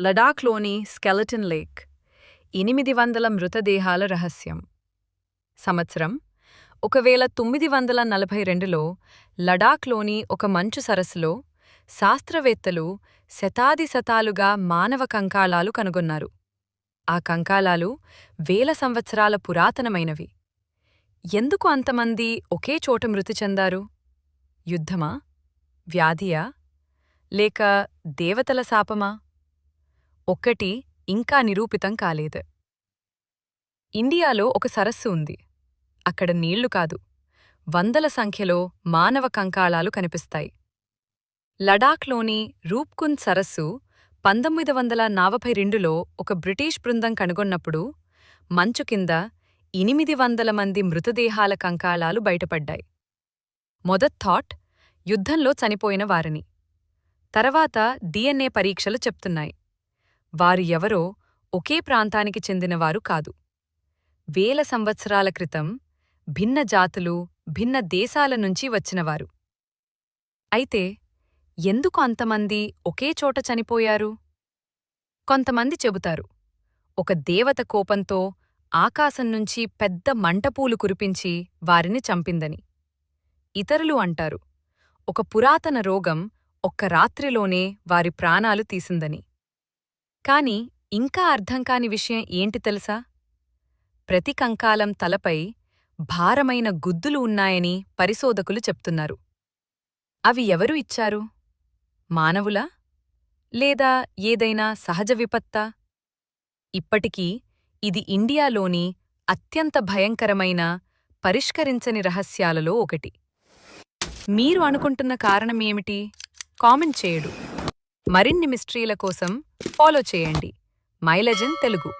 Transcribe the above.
లడాఖ్లోని skeleton lake ఎనిమిది వందల మృతదేహాల రహస్యం. సంవత్సరం ఒకవేళ తొమ్మిది వందల నలభై రెండులో లడాఖ్లోని ఒక మంచు సరస్సులో శాస్త్రవేత్తలు శతాది శతాలుగా మానవ కంకాళాలు కనుగొన్నారు. ఆ కంకాళాలు వేల సంవత్సరాల పురాతనమైనవి. ఎందుకు అంతమంది ఒకే చోట మృతి చెందారు? యుద్ధమా? వ్యాధియా? లేక దేవతల శాపమా? ఒక్కటి ఇంకా నిరూపితం కాలేదు. ఇండియాలో ఒక సరస్సు ఉంది. అక్కడ నీళ్ళు కాదు. వందల సంఖ్యలో మానవ కంకాళాలు కనిపిస్తాయి. లడాఖ్లోని రూప్కుంద్ సరస్సు పంతొమ్మిది వందల నలభై రెండులో ఒక బ్రిటిష్ బృందం కనుగొన్నప్పుడు మంచు కింద ఎనిమిది వందల మంది మృతదేహాల కంకాళాలు బయటపడ్డాయి. మొదట్ థాట్ యుద్ధంలో చనిపోయిన వారిని. తర్వాత డిఎన్ఏ పరీక్షలు చెప్తున్నాయి. వారు ఎవరో ఒకే ప్రాంతానికి చెందినవారు కాదు. వేల సంవత్సరాల క్రితం భిన్న జాతులు భిన్న దేశాల నుంచి వచ్చినవారు. అయితే ఎందుకు అంతమంది ఒకే చోట చనిపోయారు? కొంతమంది చెబుతారు ఒక దేవత కోపంతో ఆకాశం నుంచి పెద్ద మంటపూలు కురిపించి వారిని చంపిందని. ఇతరులు అంటారు ఒక పురాతన రోగం ఒక్క రాత్రిలోనే వారి ప్రాణాలు తీసిందని. కాని ఇంకా అర్థం కాని విషయం ఏంటి తెలుసా? ప్రతి కంకాలం తలపై భారమైన గుద్దులు ఉన్నాయని పరిశోధకులు చెప్తున్నారు. అవి ఎవరు ఇచ్చారు? మానవులా? లేదా ఏదైనా సహజ విపత్తా? ఇప్పటికీ ఇది ఇండియాలోని అత్యంత భయంకరమైన పరిష్కరించని రహస్యాలలో ఒకటి. మీరు అనుకుంటున్న కారణమేమిటి కామెంట్ చేయడు. మరిన్ని మిస్ట్రీల కోసం ఫాలో చేయండి. మైలజన్ తెలుగు.